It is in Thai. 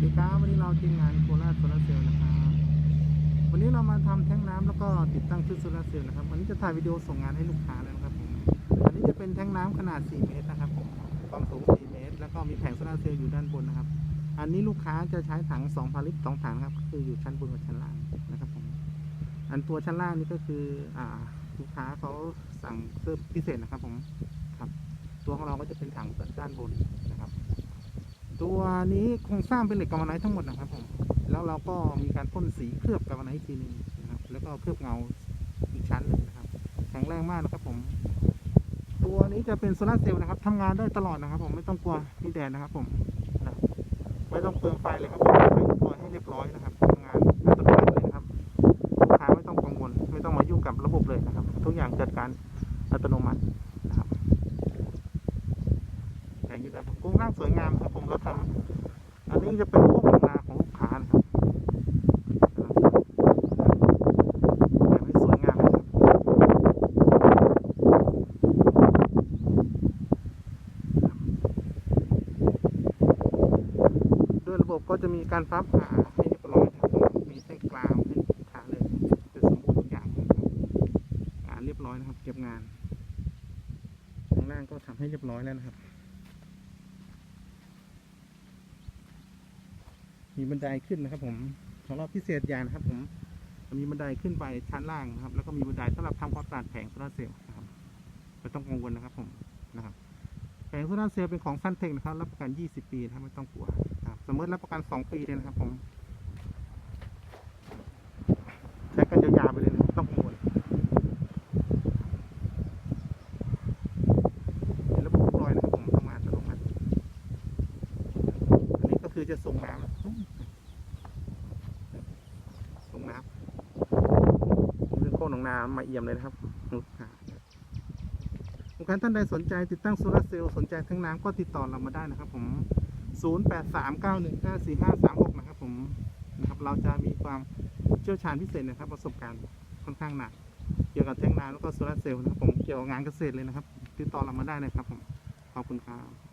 วัสดีครับ วันนี้เราทีมงานโคราชโซลาร์เซลล์นะครับ วันนี้เรามาทำแท้งน้ำแล้วก็ติดตั้งชุดโซลาร์เซลล์นะครับ วันนี้จะถ่ายวิดีโอส่งงานให้ลูกค้าแล้วนะครับผมอันนี้จะเป็นแท้งน้ำขนาด 4 เมตรนะครับผมความสูง 4 เมตร แล้วก็มีแผงโซลาร์เซลล์อยู่ด้านบนนะครับ อันนี้ลูกค้าจะใช้ถัง2พันลิตร2ถังนะครับก็คืออยู่ชั้นบนกับชั้นล่างนะครับผม อันตัวชั้นล่างนี่ก็คืออ่าลูกค้าเขาสั่งเพิ่มพิเศษนะครับผม ครับ ตัวของเราก็จะเป็นถังด้านบนนะครับ ตัวนี้โครงสร้างเป็นเหล็กกำมะไนท์ทั้งหมดนะครับผมแล้วเราก็มีการพ่นสีเคลือบกำมะไนท์อีกทีหนึงนะครับแล้วก็เคลือบเงาอีกชั้นหนึ่งนะครับแข็งแรงมากนะครับผม ตัวนี้จะเป็นโซลาร์เซลล์นะครับทำงานได้ตลอดนะครับ ผมไม่ต้องกลัวมีแดดนะครับผมนะไม่ต้องเปลืองไฟเลยครับผมปล่อยให้เรียบร้อยนะครับทำงานอัตโนมัติเลยนะครับลูกค้าไม่ต้องกังวล ไม่ต้องมายุ่งกับระบบเลยนะครับ ทุกอย่างจัดการอัตโนมัตินะครับแต่งอยู่แต่โครงสร้างสวยงามครับ ราทำอันนี้จะเป็นพวกนาของลูกค้านะครับแต่งให้สวยงามนะครับด้วยระบบก็จะมีการฟ้าผ่าให้เรียบร้อยนะครับมีเส้นกลางให้ลูกค้าเลยจะสมบูรณ์ทุกอย่างนะครับงานเรียบร้อยนะครับ เก็บงานข้างล่างก็ทำให้เรียบร้อยแล้วนะครับ มีบันไดขึ้นนะครับ ผมของเราพิเศษอย่างนะครับ ผมมีบันไดขึ้นไปชั้นล่างนะครับ แล้วก็มีบันไดสำหรับทำความสะอาดแผงโซลาร์เซลล์นะครับไม่ต้องกังวลนะครับ ผมนะครับ แผงโซลาร์เซลล์เป็นของซันเทคนะครับรับประกัน 20 ปีนะครับไม่ต้องกลัวนะครับสมมติรับประกัน 2 ปีเลยนะครับ ผมใช้กันยาวๆไปเลยนะไม่ต้องกังวลเห็นระบ หนองนามาเอี่ยมเลยนะครับลูกค้าลูกค้าท่านใดสนใจติดตั้งโซลาร์เซลล์สนใจทั้งน้ำก็ติดต่อเรามาได้นะครับผม 0839154536 นะครับผมนะครับเราจะมีความเชี่ยวชาญพิเศษนะครับ ประสบการณ์ค่อนข้างหนักเกี่ยวกับแท้งน้ำแล้วก็โซลาร์เซลล์นะครับผมเกี่ยวกับงานเกษตรเลยนะครับ ติดต่อเรามาได้นะครับผมขอบคุณครับ